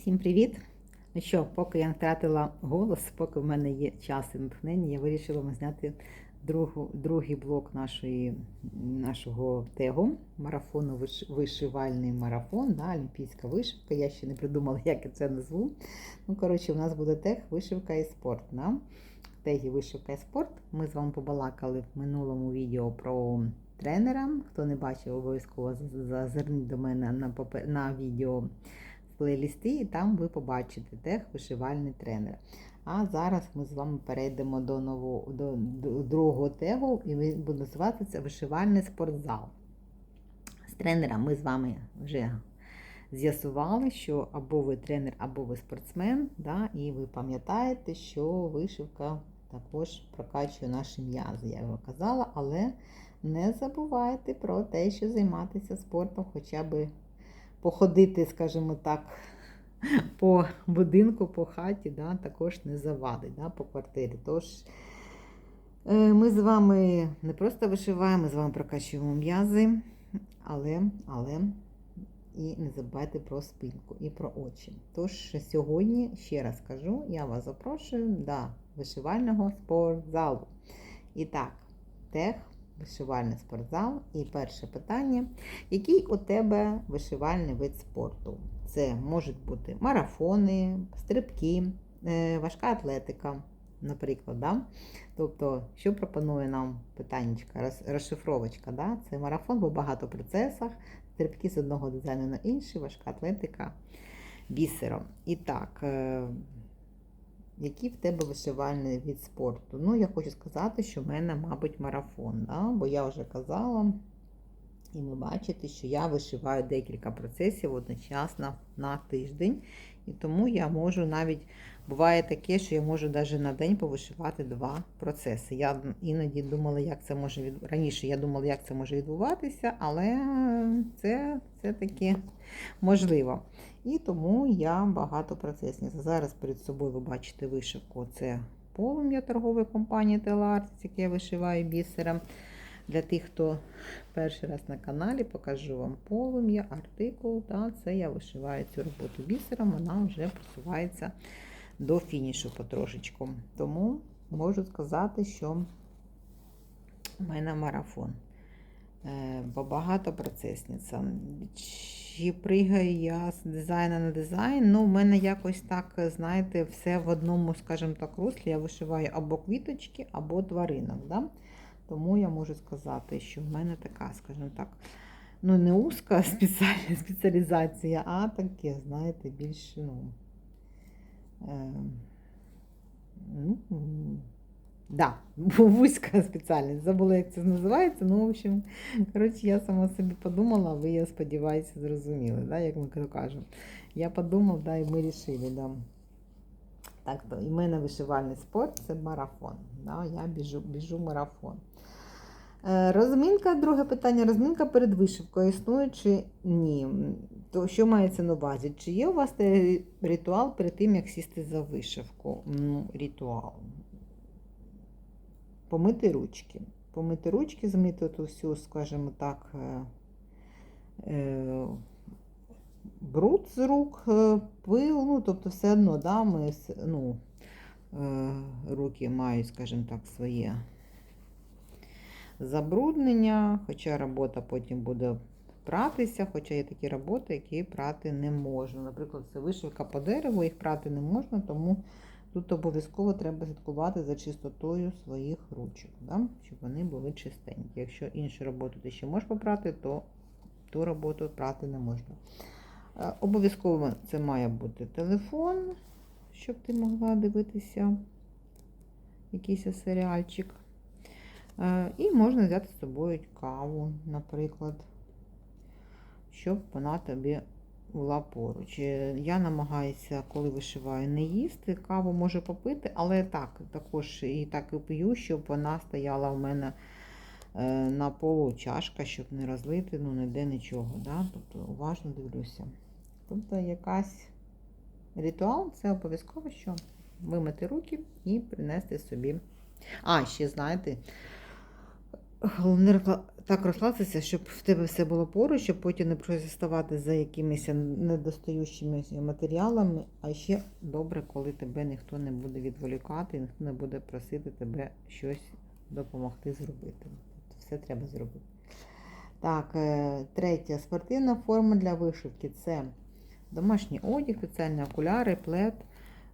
Всім привіт! Ну що, поки я втратила голос, поки в мене є час і натхнення, я вирішила зняти другу, другий блок нашої, нашого тегу марафону виш- вишивальний марафон, да, олімпійська вишивка. Я ще не придумала, як я це назву. Ну, коротше, у нас буде тег вишивка і спорт. Да? Тегі вишивка і спорт. Ми з вами побалакали в минулому відео про тренера. Хто не бачив, обов'язково зазирніть до мене на, на відео плейлісти, і там ви побачите тех вишивальний тренер. А зараз ми з вами перейдемо до нового до, до другого тегу, і він буде називатися вишивальний спортзал. З тренера ми з вами вже з'ясували, що або ви тренер, або ви спортсмен, да, і ви пам'ятаєте, що вишивка також прокачує наші м'язи. Я його казала, але не забувайте про те, що займатися спортом хоча б походити, скажімо так, по будинку, по хаті, да, також не завадить да, по квартирі. Тож е, ми з вами не просто вишиваємо, ми з вами прокачуємо м'язи, але, але і не забувайте про спинку і про очі. Тож сьогодні, ще раз кажу, я вас запрошую до вишивального спортзалу. І так, тех, вишивальний спортзал. І перше питання. Який у тебе вишивальний вид спорту? Це можуть бути марафони, стрибки, е, важка атлетика, наприклад. Да? Тобто, що пропонує нам питаннячка, розшифровочка? Да? Це марафон, бо багато процесах, стрибки з одного дизайну на інший, важка атлетика бісером. І так, е, який в тебе вишивальний від спорту? Ну, я хочу сказати, що в мене, мабуть, марафон, да? бо я вже казала, і ви бачите, що я вишиваю декілька процесів одночасно на тиждень. І тому я можу навіть, буває таке, що я можу навіть на день повишивати два процеси. Я іноді думала, як це може від... раніше я думала, як це може відбуватися, але це, це таки можливо. І тому я багатопроцесниця. Зараз перед собою ви бачите вишивку. Це полум'я торгової компанії Телартіс, яке я вишиваю бісером. Для тих, хто перший раз на каналі, покажу вам полум'я, артикул. Да, це я вишиваю цю роботу бісером, вона вже просувається до фінішу потрошечку. Тому можу сказати, що в мене марафон. Е, багатопроцесниця. Чи пригаю я з дизайну на дизайн? Ну, в мене якось так, знаєте, все в одному, скажімо так, руслі. Я вишиваю або квіточки, або тваринок. Да? Тому я можу сказати, що в мене така, скажімо так, ну не узка спеціалізація, а таке, знаєте, більш, ну, е, ну, да, вузька спеціальність. Забула, як це називається. Ну, в общем, коротше, я сама собі подумала, ви, я сподіваюся, зрозуміли, да, як ми кажемо. Я подумав, да, і ми рішили, да. Так, то, і мене вишивальний спорт це марафон. Да, я біжу, біжу марафон. Е, Розминка, друге питання. Розминка перед вишивкою існує чи ні? То що мається на увазі? Чи є у вас ритуал перед тим, як сісти за вишивку? Ну, ритуал. Помити ручки. Помити ручки, змити ту всю, скажімо так, е, е, бруд з рук, е, пил, ну, тобто все одно, да, ми, ну, руки мають, скажімо так, своє забруднення, хоча робота потім буде пратися, хоча є такі роботи, які прати не можна. Наприклад, це вишивка по дереву, їх прати не можна, тому тут обов'язково треба слідкувати за чистотою своїх ручок, да? щоб вони були чистенькі. Якщо іншу роботу ти ще можеш попрати, то ту роботу прати не можна. Е, Обов'язково це має бути телефон, щоб ти могла дивитися якийсь серіальчик. Е, І можна взяти з собою каву, наприклад, щоб вона тобі була поруч. Е, Я намагаюся, коли вишиваю, не їсти. Каву можу попити, але так, також і так і п'ю, щоб вона стояла в мене е, на полу чашка, щоб не розлити, ну ніде нічого. Да? Тобто уважно дивлюся. Тобто якась ритуал це обов'язково, що вимити руки і принести собі. А, ще знаєте, Головне так розкластися, щоб в тебе все було поруч, щоб потім не ставати за якимись недостаючими матеріалами. А ще добре, коли тебе ніхто не буде відволікати, ніхто не буде просити тебе щось допомогти зробити. Все треба зробити. Так, е, третє. Спортивна форма для вишивки це домашній одяг, спеціальні окуляри, плед.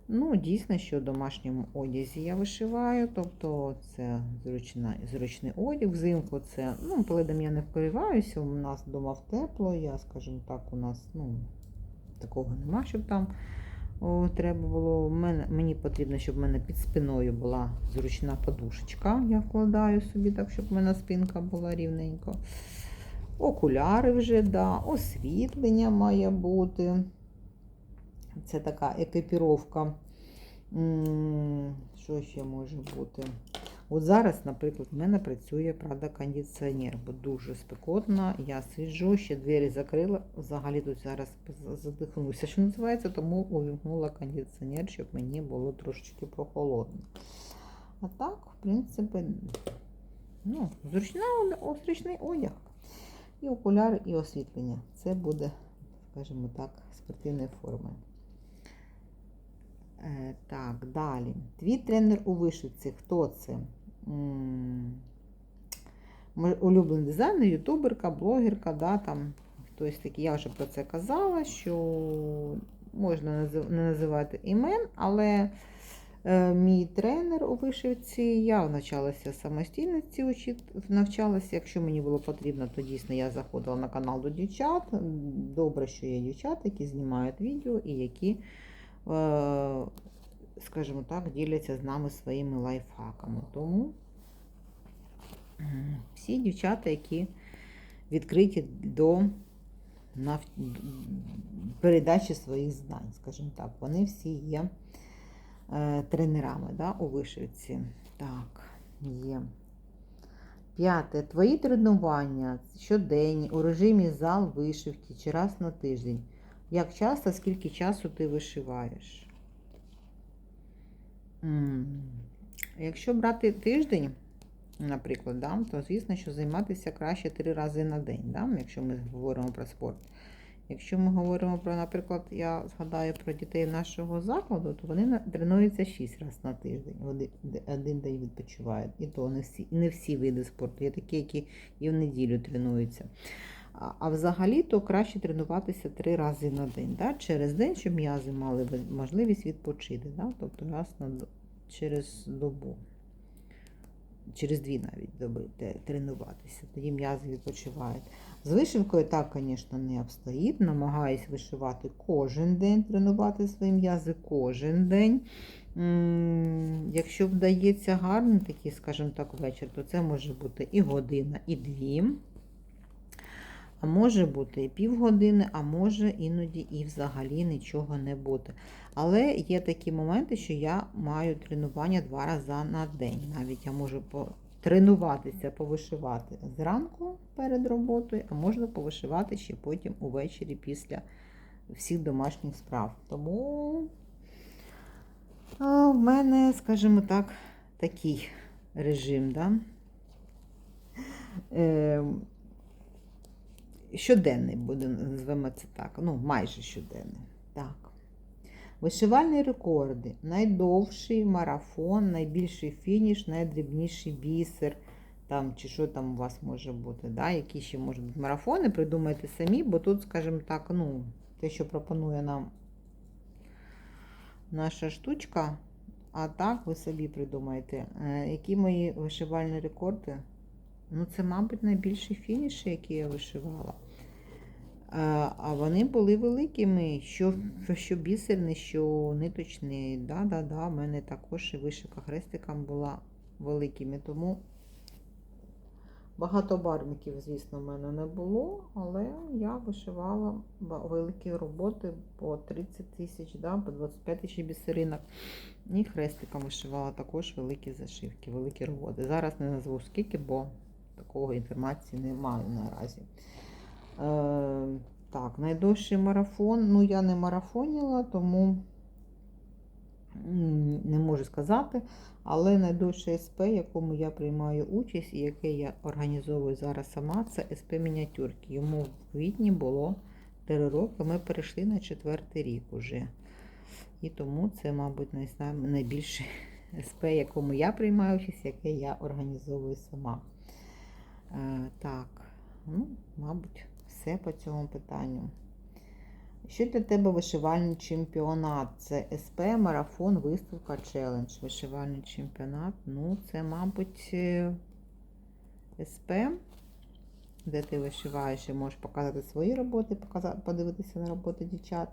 Ну, дійсно, що в домашньому одязі я вишиваю, тобто це зручна, зручний одяг. Взимку це, ну, пледом я не вкриваюся, у нас вдома в тепло, я, скажімо так, у нас ну, такого нема, щоб там о, треба було. Мене, мені потрібно, щоб в мене під спиною була зручна подушечка. Я вкладаю собі так, щоб в мене спинка була рівненько. Окуляри вже, да, освітлення має бути. Це така екіпіровка. Що ще може бути? От зараз, наприклад, в мене працює, правда, кондиціонер, бо дуже спекотно. Я сиджу, ще двері закрила. Взагалі тут зараз задихнуся, що називається, тому увімкнула кондиціонер, щоб мені було трошечки прохолодно. А так, в принципі, ну, зручна, зручний одяг. І окуляри, і освітлення. Це буде, скажімо так, спортивної форми. Е, Так, далі. Твій тренер у вишивці. Хто це? Улюблений дизайнер, ютуберка, блогерка, да, там хтось такий. Я вже про це казала, що можна не називати імен, але е, мій тренер у вишивці, я навчалася самостійно ці навчалася. Якщо мені було потрібно, то дійсно я заходила на канал до дівчат. Добре, що є дівчата, які знімають відео і які скажімо так, діляться з нами своїми лайфхаками. Тому всі дівчата, які відкриті до нав... передачі своїх знань, скажімо так, вони всі є е, тренерами да, у вишивці. Так, є. П'яте. Твої тренування щоденні у режимі зал вишивки чи раз на тиждень. Як часто, скільки часу ти вишиваєш? Якщо брати тиждень, наприклад, да, то звісно, що займатися краще три рази на день, да, якщо ми говоримо про спорт. Якщо ми говоримо про, наприклад, я згадаю про дітей нашого закладу, то вони тренуються 6 разів на тиждень, один, один день відпочивають. І то не всі, не всі види спорту. Є такі, які і в неділю тренуються. А, а взагалі то краще тренуватися три рази на день. Да? Через день, щоб м'язи мали можливість відпочити. Да? Тобто раз на через добу. Через дві навіть доби тренуватися. Тоді м'язи відпочивають. З вишивкою так, звісно, не обстоїть. Намагаюсь вишивати кожен день, тренувати свої м'язи кожен день. Якщо вдається гарний такий, скажімо так, вечір, то це може бути і година, і дві. А може бути і півгодини, а може іноді і взагалі нічого не бути. Але є такі моменти, що я маю тренування два рази на день. Навіть я можу тренуватися, повишивати зранку перед роботою, а можна повишивати ще потім увечері після всіх домашніх справ. Тому в мене, скажімо так, такий режим. Да? Щоденний буде, назвемо це так. Ну, майже щоденний. Так. Вишивальні рекорди. Найдовший марафон, найбільший фініш, найдрібніший бісер. Там, чи що там у вас може бути, да? які ще можуть бути марафони, придумайте самі, бо тут, скажімо так, ну, те, що пропонує нам наша штучка, а так ви собі придумайте. Е, Які мої вишивальні рекорди? Ну, це, мабуть, найбільші фініші, які я вишивала. А, вони були великими, що, що бісерний, що ниточний. Да, да, да, в мене також і вишивка хрестиком була великими. Тому багато барвників, звісно, в мене не було, але я вишивала великі роботи по 30 тисяч, да, по 25 тисяч бісеринок. І хрестиком вишивала також великі зашивки, великі роботи. Зараз не назву скільки, бо такої інформації не маю наразі. Е, так, найдовший марафон. Ну, я не марафоніла, тому Не можу сказати, але найдовше СП, якому я приймаю участь і яке я організовую зараз сама, це СП мініатюрки. Йому в квітні було 3 роки. Ми перейшли на четвертий рік уже. І тому це, мабуть, най- найбільше СП, якому я приймаю участь, яке я організовую сама. Е, так, ну, мабуть, все по цьому питанню. Що для тебе вишивальний чемпіонат? Це СП, марафон, виставка, челендж. Вишивальний чемпіонат. Ну, це, мабуть, е, СП, де ти вишиваєш і можеш показати свої роботи, подивитися на роботи дівчат.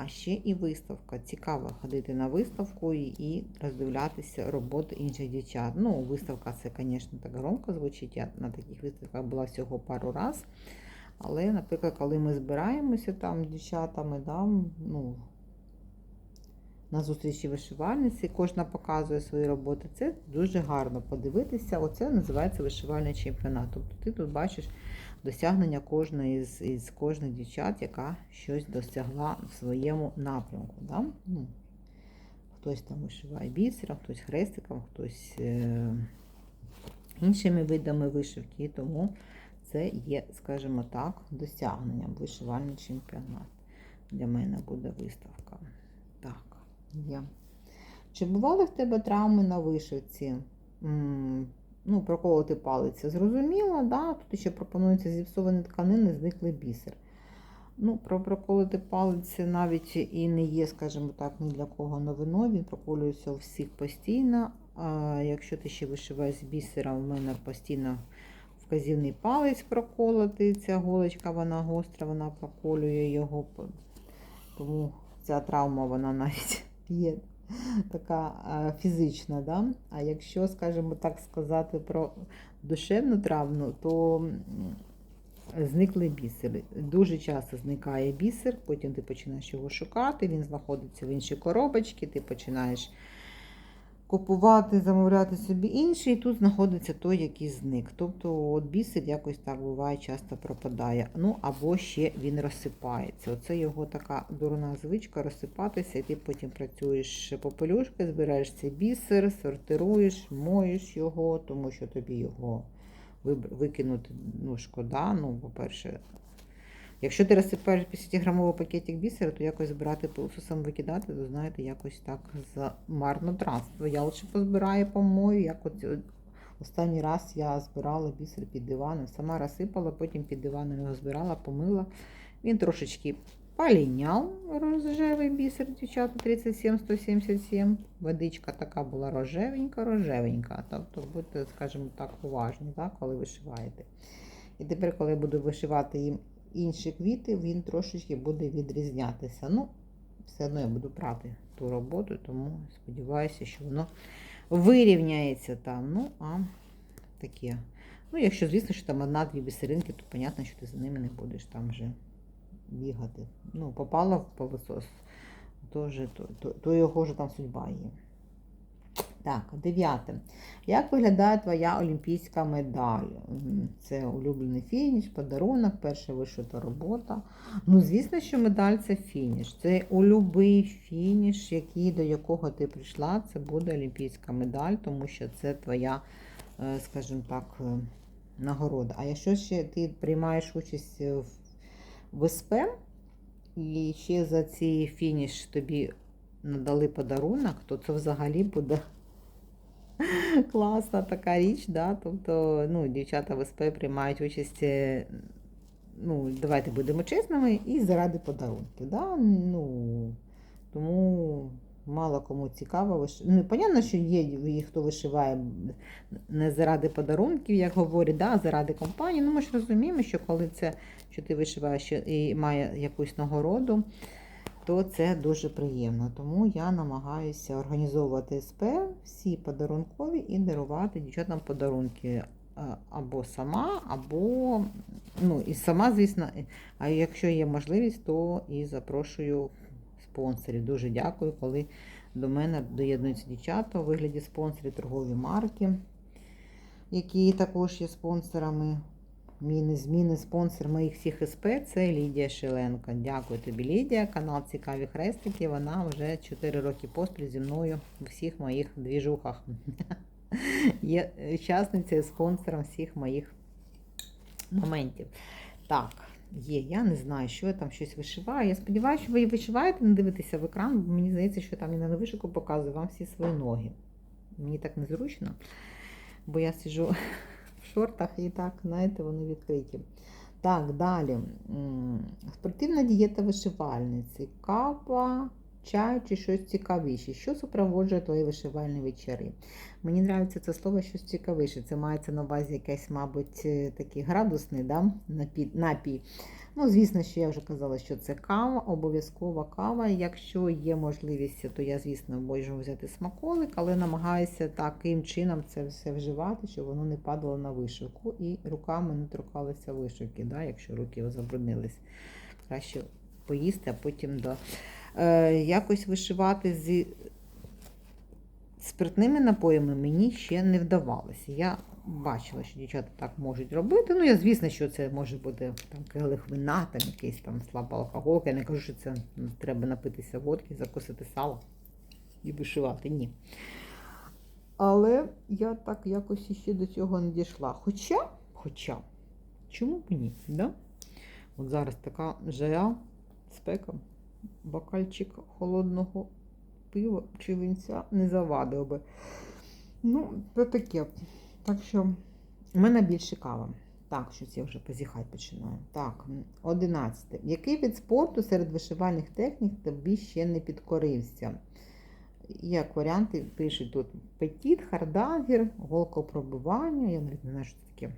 А ще і виставка. Цікаво ходити на виставку і, роздивлятися роботи інших дівчат. Ну, виставка це, звісно, так громко звучить. Я на таких виставках була всього пару разів. Але, наприклад, коли ми збираємося там дівчатами, да, ну, на зустрічі вишивальниці, кожна показує свої роботи. Це дуже гарно подивитися. Оце називається вишивальний чемпіонат. Тобто ти тут бачиш досягнення кожної з, із кожних дівчат, яка щось досягла в своєму напрямку. Да? Ну, хтось там вишиває бісером, хтось хрестиком, хтось е- іншими видами вишивки. Тому це є, скажімо так, досягненням вишивальний чемпіонат. Для мене буде виставка. Так, є. Чи бували в тебе травми на вишивці? Ну, проколоти палиця. Зрозуміло, да? тут ще пропонується зіпсовані тканини, зниклий бісер. Ну, про проколоти палиці навіть і не є, скажімо так, ні для кого новиною. Він проколюється у всіх постійно. А якщо ти ще вишиваєш бісера, у мене постійно вказівний палець проколотий. Ця голочка, вона гостра, вона проколює його. Тому ця травма, вона навіть є така е, фізична. Да? А якщо, скажімо так сказати, про душевну травму, то зникли бісери. Дуже часто зникає бісер, потім ти починаєш його шукати, він знаходиться в іншій коробочці, ти починаєш купувати, замовляти собі інший, і тут знаходиться той, який зник. Тобто от бісер якось так буває, часто пропадає. Ну або ще він розсипається. Оце його така дурна звичка розсипатися, і ти потім працюєш попелюшкою, збираєш цей бісер, сортируєш, моєш його, тому що тобі його викинути ну, шкода. Ну, по-перше, Якщо ти розсипаєш 50-грамовий пакетик бісера, то якось збирати пилососом викидати, то знаєте, якось так за марнотратство. Я лише позбираю, помою. Як от е, останній раз я збирала бісер під диваном, сама розсипала, потім під диваном його збирала, помила. Він трошечки поліняв рожевий бісер, дівчата 37-177. Водичка така була рожевенька, рожевенька. Тобто будьте, скажімо так, уважні, так, коли вишиваєте. І тепер, коли я буду вишивати їм інші квіти, він трошечки буде відрізнятися. Ну, все одно я буду прати ту роботу, тому сподіваюся, що воно вирівняється там. Ну, а таке. Ну, якщо, звісно, що там одна-дві бісеринки, то понятно, що ти за ними не будеш там вже бігати. Ну, попала в пилосос, то, вже, то, то, то його ж там судьба є. Так, дев'яте. Як виглядає твоя олімпійська медаль? Це улюблений фініш, подарунок, перша вишита робота. Ну, звісно, що медаль це фініш. Це у любий фініш, який, до якого ти прийшла, це буде олімпійська медаль, тому що це твоя, е, скажімо так, е, нагорода. А якщо ще ти приймаєш участь в, в СП, і ще за цей фініш тобі надали подарунок, то це взагалі буде класна така річ. Да? Тобто, ну, дівчата в СП приймають участь, е, ну, давайте будемо чесними, і заради подарунків. Да? Ну, тому мало кому цікаво. виш- Ну, понятно, що є хто вишиває не заради подарунків, як говорять, да, а заради компанії. Ну, ми ж розуміємо, що коли це, що ти вишиваєш і має якусь нагороду, то це дуже приємно. Тому я намагаюся організовувати СП всі подарункові і дарувати дівчатам подарунки. Або сама, або ну, і сама, звісно, а якщо є можливість, то і запрошую спонсорів. Дуже дякую, коли до мене доєднуються дівчата у вигляді спонсорів торгові марки, які також є спонсорами Мій незмінний спонсор моїх всіх СП це Лідія Шиленко. Дякую тобі, Лідія. Канал Цікаві Хрестики. Вона вже 4 роки поспіль зі мною у всіх моїх двіжухах. Є учасницею, спонсором всіх моїх моментів. Так, є, я не знаю, що я там щось вишиваю. Я сподіваюся, що ви вишиваєте, не дивитеся в екран, бо мені здається, що там я на вишику показую вам всі свої ноги. Мені так незручно, бо я сиджу в шортах і так, знаєте, вони відкриті. Так, далі. Спортивна дієта вишивальниці. Кава, чай чи щось цікавіше. Що супроводжує твої вишивальні вечори? Мені подобається це слово щось цікавіше. Це мається на увазі якесь, мабуть, е, такий градусний да? напій. напій. Ну, звісно, що я вже казала, що це кава, обов'язкова кава. Якщо є можливість, то я, звісно, можу взяти смаколик, але намагаюся таким чином це все вживати, щоб воно не падало на вишивку і руками не торкалися вишивки, да? якщо руки забруднились. Краще поїсти, а потім до. Е, якось вишивати зі спиртними напоями мені ще не вдавалося. Я бачила, що дівчата так можуть робити. Ну, я, звісно, що це може бути там келих вина, там якийсь там слаба алкоголка. Я не кажу, що це треба напитися водки, закусити сало і вишивати. Ні. Але я так якось іще до цього не дійшла. Хоча, хоча, чому б ні? Да? От зараз така жара, спека, бокальчик холодного пива чи винця не завадив би. Ну, то таке. Так що в мене більше кава. Так, щось я вже позіхати починаю. Так, 11. Який від спорту серед вишивальних технік тобі ще не підкорився? Як варіанти пишуть тут петіт, хардагер, голкопробивання. Я навіть не знаю, що це таке.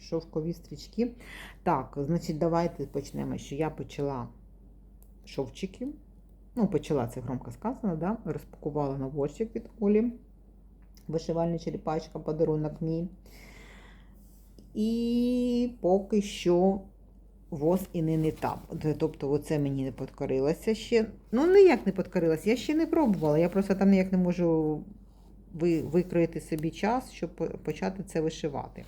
Шовкові стрічки. Так, значить, давайте почнемо, що я почала шовчики. Ну, почала це громко сказано, да? розпакувала наборчик від Олі. Вишивальна черепачка, подарунок мій. І поки що воз і не не там. Тобто, оце мені не підкорилося ще. Ну, ніяк не підкорилося, я ще не пробувала. Я просто там ніяк не можу ви- викроїти собі час, щоб почати це вишивати.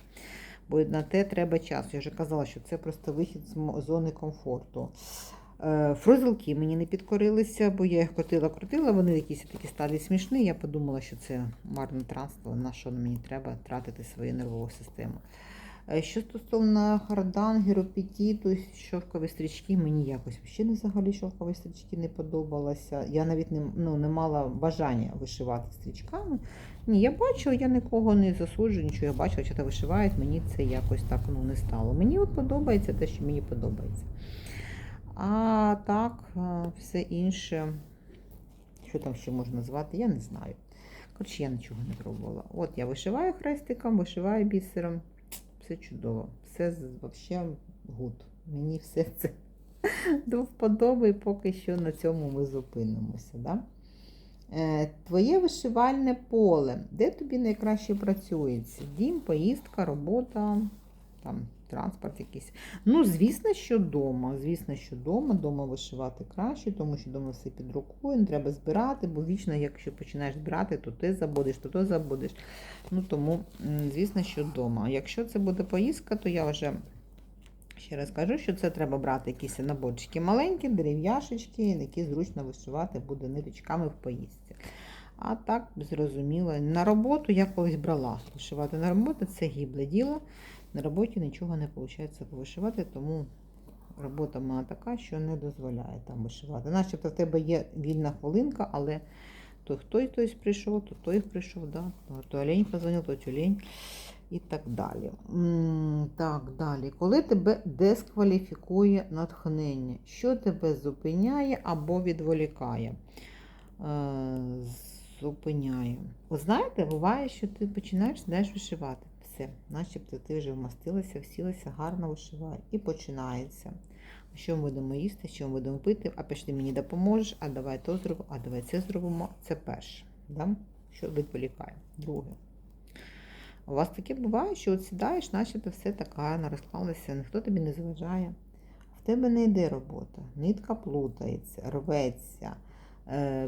Бо на те треба час. Я вже казала, що це просто вихід з зони комфорту. Е, Фрузелки мені не підкорилися, бо я їх крутила-крутила, вони якісь такі стали смішні. Я подумала, що це марне транспорт, на що мені треба тратити свою нервову систему. Е, Що стосовно хардангеру, петіту, шовкові стрічки, мені якось ще взагалі шовкові стрічки не подобалося. Я навіть не, ну, не мала бажання вишивати стрічками. Ні, я бачила, я нікого не засуджую, нічого я бачила, що то вишивають, мені це якось так ну, не стало. Мені от подобається те, що мені подобається. А так, е, все інше, що там ще можна назвати, я не знаю. Коротше, я нічого не пробувала. От я вишиваю хрестиком, вишиваю бісером. Все чудово. Все взагалі гуд. Мені все це до вподоби, поки що на цьому ми зупинимося. Да? Е, Твоє вишивальне поле. Де тобі найкраще працюється? Дім, поїздка, робота, там, транспорт якийсь. Ну, звісно, що вдома. Звісно, що вдома. Дома вишивати краще, тому що вдома все під рукою, не треба збирати, бо вічно, якщо починаєш збирати, то ти забудеш, то то забудеш. Ну, тому, звісно, що вдома. Якщо це буде поїздка, то я вже ще раз кажу, що це треба брати якісь наборчики маленькі, дерев'яшечки, які зручно вишивати буде ниточками в поїздці. А так, зрозуміло, на роботу я колись брала. Вишивати на роботу це гібле діло. На роботі нічого не виходить повишивати, тому робота мене така, що не дозволяє там вишивати. Начебто в тебе є вільна хвилинка, але то хтось хтось прийшов, то той прийшов, да? то, олень позвонив, то тюлень і так далі. Так, далі. Коли тебе дискваліфікує натхнення, що тебе зупиняє або відволікає? Е, Зупиняє. Ви знаєте, буває, що ти починаєш сідаєш вишивати. Все, начебто ти вже вмастилася, всілася, гарно вишиває. І починається. Що ми будемо їсти, що ми будемо пити, а пішли мені допоможеш, а давай то зробимо, а давай це зробимо. Це перше. Да? Що відволікає. Друге. У вас таке буває, що от сідаєш, начебто все так гарно розклалося, ніхто тобі не заважає. В тебе не йде робота, нитка плутається, рветься,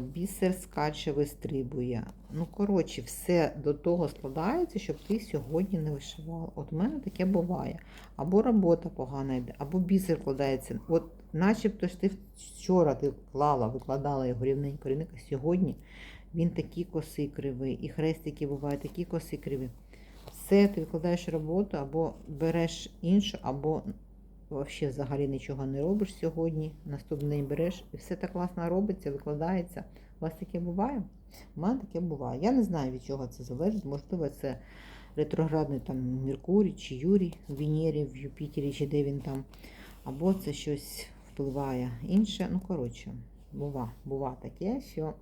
Бісер скаче, вистрибує. Ну, коротше, все до того складається, щоб ти сьогодні не вишивала. От у мене таке буває. Або робота погана йде, або бісер вкладається. От начебто ж ти вчора ти клала, викладала його рівненько, рівненько, сьогодні він такий косий кривий, і хрестики бувають такі коси криві. Все, ти викладаєш роботу, або береш іншу, або взагалі взагалі нічого не робиш сьогодні, наступний береш, і все так класно робиться, викладається. У вас таке буває? У мене таке буває. Я не знаю, від чого це залежить. Можливо, це ретроградний там Меркурій чи Юрій в Венері, в Юпітері, чи де він там. Або це щось впливає інше. Ну, коротше, бува, бува таке, що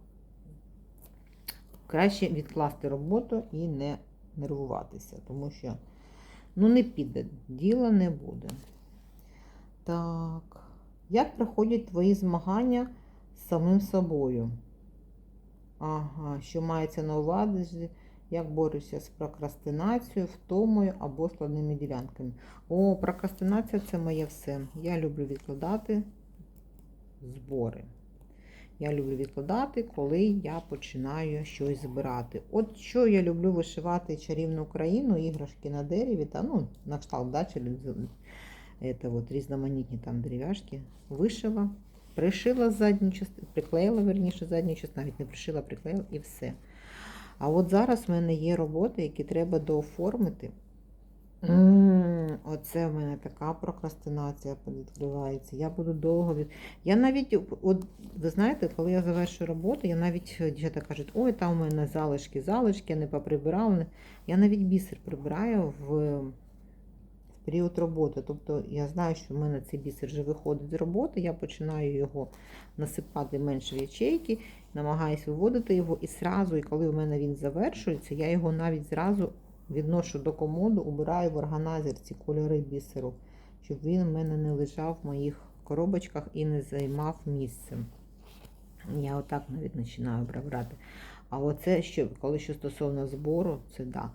краще відкласти роботу і не нервуватися, тому що ну, не піде, діла не буде. Так. Як проходять твої змагання з самим собою? Ага, що мається на увазі, як борюся з прокрастинацією, втомою або складними ділянками. О, прокрастинація це моє все. Я люблю відкладати збори. Я люблю відкладати, коли я починаю щось збирати. От що я люблю вишивати чарівну Україну, іграшки на дереві, та ну, на кшталт, да, это вот різноманітні там дерев'яшки. Вишила, пришила задню частину, приклеїла, верніше, задню частину, навіть не пришила, приклеїла і все. А от зараз в мене є роботи, які треба дооформити. Оце в мене така прокрастинація відкривається. Я буду довго від. Я навіть, от ви знаєте, коли я завершую роботу, я навіть дівчата кажуть, ой, там у мене залишки, залишки, я не поприбирала. Я навіть бісер прибираю в період роботи. Тобто я знаю, що в мене цей бісер вже виходить з роботи, я починаю його насипати менше в ячейки, намагаюся виводити його і зразу, і коли в мене він завершується, я його навіть зразу відношу до комоду, убираю в органайзер ці кольори бісеру, щоб він в мене не лежав в моїх коробочках і не займав місце. Я отак навіть починаю прибирати. А оце, що, коли що стосовно збору, це да.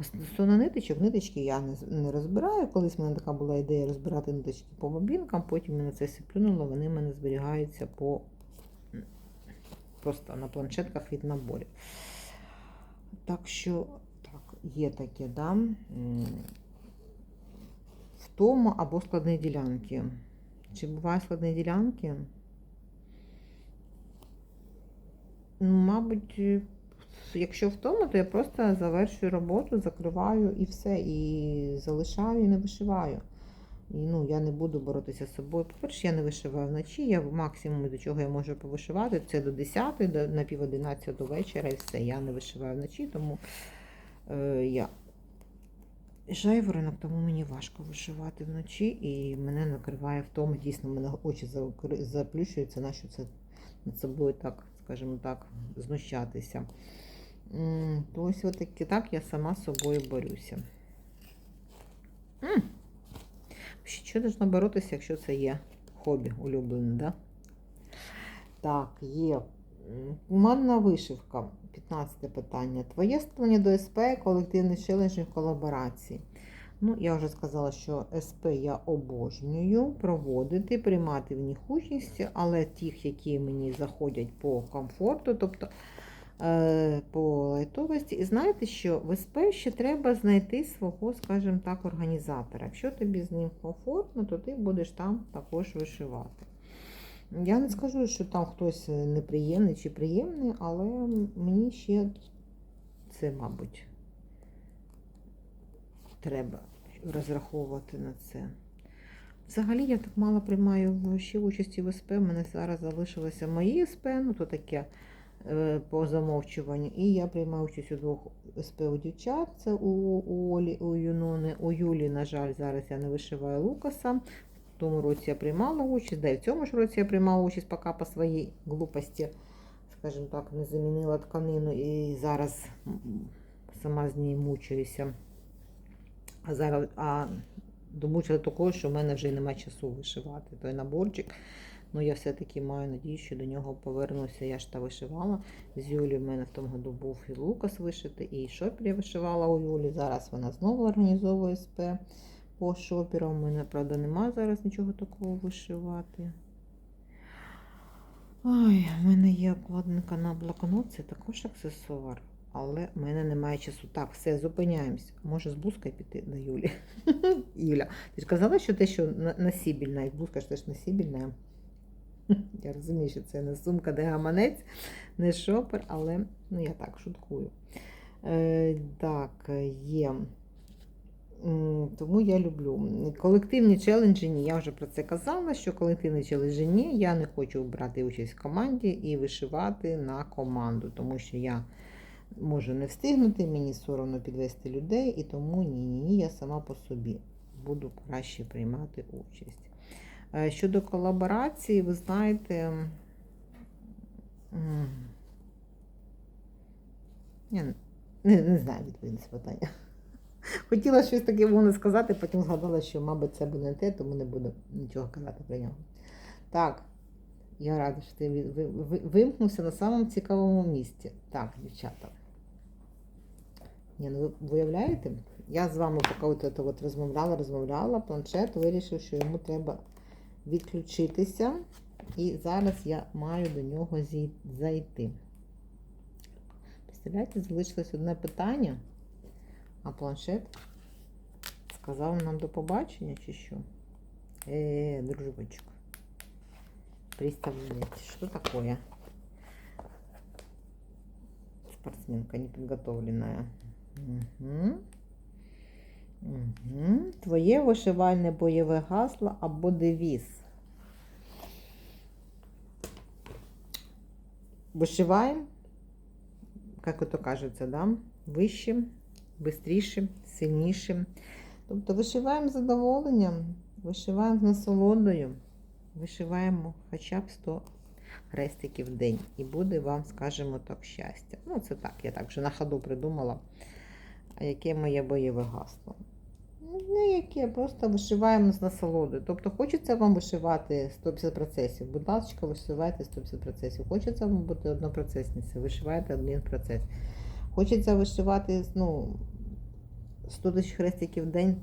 А Стосовно ниточок, ниточки я не, розбираю. Колись в мене така була ідея розбирати ниточки по бобінкам, потім мене це все плюнуло, вони в мене зберігаються по просто на планшетках від наборів. Так що, так, є таке, да? Втома або складні ділянки. Чи бувають складні ділянки? Ну, Мабуть, якщо втома, то я просто завершую роботу, закриваю і все, і залишаю і не вишиваю. І, ну, я не буду боротися з собою. По-перше, я не вишиваю вночі, я максимум до чого я можу повишивати, це до 10, до, на пів 11 до вечора і все. Я не вишиваю вночі, тому е, я жайворонок, тому мені важко вишивати вночі і мене накриває втома. Дійсно, мене очі заплющуються, на що це над собою так, скажімо так, знущатися. То ось отаки, так я сама з собою борюся. Що должна боротися, якщо це є хобі улюблене, да? Так, є. М, Манна вишивка. 15 питання. Твоє ставлення до СП колективний челенджів колаборації. Ну, я вже сказала, що СП я обожнюю проводити, приймати в них участь, але тих, які мені заходять по комфорту, тобто е, по лайтовості. І знаєте, що в СП ще треба знайти свого, скажімо так, організатора. Якщо тобі з ним комфортно, то ти будеш там також вишивати. Я не скажу, що там хтось неприємний чи приємний, але мені ще це, мабуть, треба розраховувати на це. Взагалі я так мало приймаю ще участі в СП. У мене зараз залишилося мої СП, ну то таке е, по замовчуванню. І я приймаю участь у двох СП дівчат. Це у, у Олі, у Юнони, у Юлі, на жаль, зараз я не вишиваю Лукаса. В тому році я приймала участь, да і в цьому ж році я приймала участь поки по своїй глупості, скажімо так, не замінила тканину і зараз сама з нею мучуюся. А зараз а домучила такого, що в мене вже немає часу вишивати той наборчик. Ну, я все-таки маю надію, що до нього повернуся. Я ж та вишивала. З Юлі в мене в тому году був і Лукас вишити, і шопер я вишивала у Юлі. Зараз вона знову організовує СП по шоперам. У мене, правда, нема зараз нічого такого вишивати. Ой, в мене є обкладинка на блокнот, це також аксесуар, але в мене немає часу. Так, все, зупиняємось. Може з блузкою піти до Юлі. Юля, ти ж казала, що те, що на- носібільна, і блузка ж теж носібільна. Я розумію, що це не сумка, де гаманець, не шопер, але ну, я так шуткую. Е, так, є. Тому я люблю. Колективні челенджі, ні, я вже про це казала, що колективні челенджі ні, я не хочу брати участь в команді і вишивати на команду, тому що я можу не встигнути, мені соромно підвести людей, і тому ні, ні, ні, я сама по собі буду краще приймати участь. Е, Щодо колаборації, ви знаєте, я не, не, знаю відповідь на це питання. Хотіла щось таке воно сказати, потім згадала, що, мабуть, це буде не те, тому не буду нічого казати про нього. Так, я рада, що ти ви- ви- ви- вимкнувся на самому цікавому місці. Так, дівчата. Ні, ну ви виявляєте? Я з вами поки от розмовляла, розмовляла, планшет вирішив, що йому треба відключитися. І зараз я маю до нього зайти. Представляєте, залишилось одне питання, а планшет сказав нам до побачення чи що? Е, дружбочка. Представляете, что такое? Спортсменка неподготовленная. Угу. Угу. Твоє вишивальне бойове гасло або девіз. Вишиваємо, як ото кажеться, да? вищим, швидшим, сильнішим. Тобто вишиваємо з задоволенням, вишиваємо з насолодою, вишиваємо хоча б 100 хрестиків в день. І буде вам, скажімо так, щастя. Ну, це так, я так вже на ходу придумала. А яке моє бойове гасло? Ну, Не яке, просто вишиваємо з насолодою. Тобто, хочеться вам вишивати 150 процесів. Будь ласка, вишивайте 150 процесів. Хочеться вам бути однопроцесницею, вишивайте один процес. Хочеться вишивати, ну, 100 тисяч хрестиків в день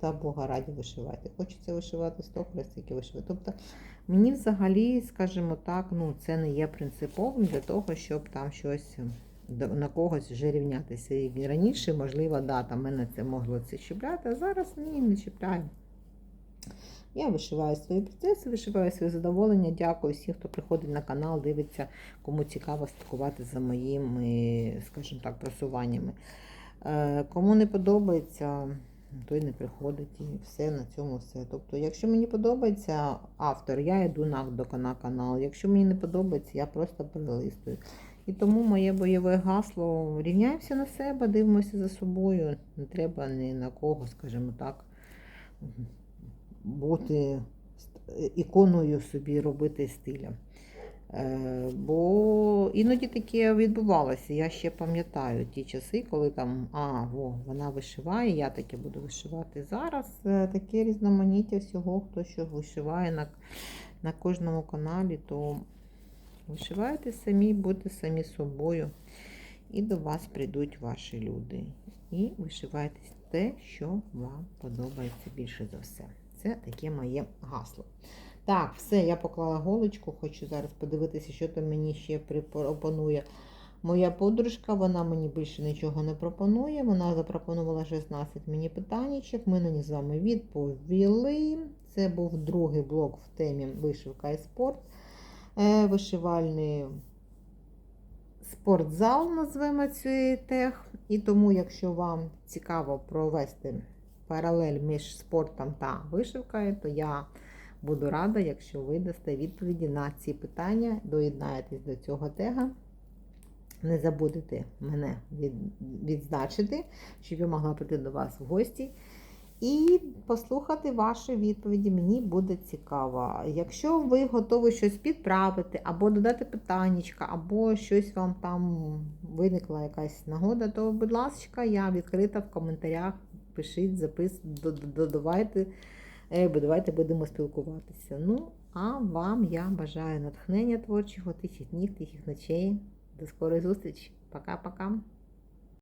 та, Бога раді вишивати. Хочеться вишивати 100 хрестиків вишивати. Тобто мені взагалі, скажімо так, ну це не є принциповим для того, щоб там щось на когось вже рівнятися. І раніше, можливо, да, там мене це могло це чіпляти, а зараз ні, не чіпляю. Я вишиваю свої процеси, вишиваю своє задоволення. Дякую всім, хто приходить на канал, дивиться, кому цікаво слідкувати за моїми, скажімо так, просуваннями. Е, Кому не подобається, той не приходить і все на цьому все. Тобто, якщо мені подобається автор, я йду на канал. Якщо мені не подобається, я просто перелистую. І тому моє бойове гасло рівняємося на себе, дивимося за собою. Не треба ні на кого, скажімо так, бути іконою собі робити стиля. Е, Бо іноді таке відбувалося. Я ще пам'ятаю ті часи, коли там, а, во, вона вишиває, я таке буду вишивати. Зараз е, таке різноманіття всього, хто що вишиває на, на кожному каналі, то вишивайте самі, будьте самі собою. І до вас прийдуть ваші люди. І вишивайте те, що вам подобається більше за все. Це таке моє гасло. Так, все, я поклала голочку, хочу зараз подивитися, що там мені ще пропонує моя подружка. Вона мені більше нічого не пропонує. Вона запропонувала 16 мені питаннячок. Ми на них з вами відповіли. Це був другий блок в темі вишивка і спорт. Е, Вишивальний спортзал, назвемо цей тех. І тому, якщо вам цікаво провести паралель між спортом та вишивкою, то я буду рада, якщо ви дасте відповіді на ці питання, доєднаєтесь до цього тега. Не забудете мене від, відзначити, щоб я могла прийти до вас в гості. І послухати ваші відповіді мені буде цікаво. Якщо ви готові щось підправити, або додати питаннячка, або щось вам там виникла якась нагода, то, будь ласка, я відкрита в коментарях. Пишіть, запис, додавайте, е, бо давайте будемо спілкуватися. Ну, а вам я бажаю натхнення творчого, тихих днів, тихих ночей. До скорої зустрічі. Пока-пока.